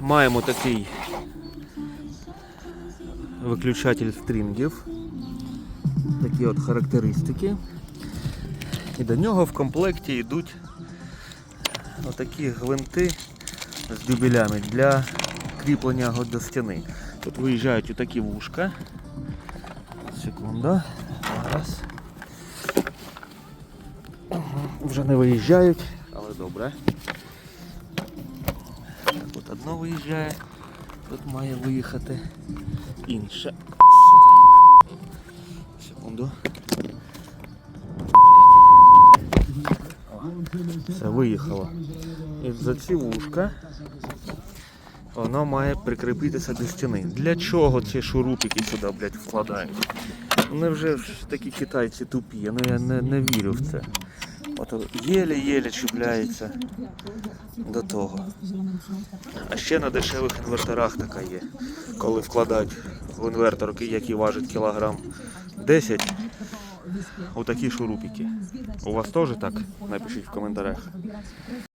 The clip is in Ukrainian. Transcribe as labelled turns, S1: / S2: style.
S1: Маємо такий виключатель стрінгів. Такі от характеристики. І до нього в комплекті йдуть отакі гвинти з дюбелями для кріплення його до стіни. Тут виїжджають отакі вушка. Секунда. Ага, Вже не виїжджають, але добре. От одно виїжджає, тут має виїхати інше. Сука. Секунду. Все, виїхало. І за ці вушка воно має прикріпитися до стіни. Для чого ці шурупики сюди, блядь, вкладають? Вони вже такі китайці тупі, ну я не, не вірю в це. От єле-єле чіпляється до того. А ще на дешевих інверторах така є. Коли вкладають в інвертор, який важить кілограм 10, отакі шурупики. У вас теж так? Напишіть в коментарях.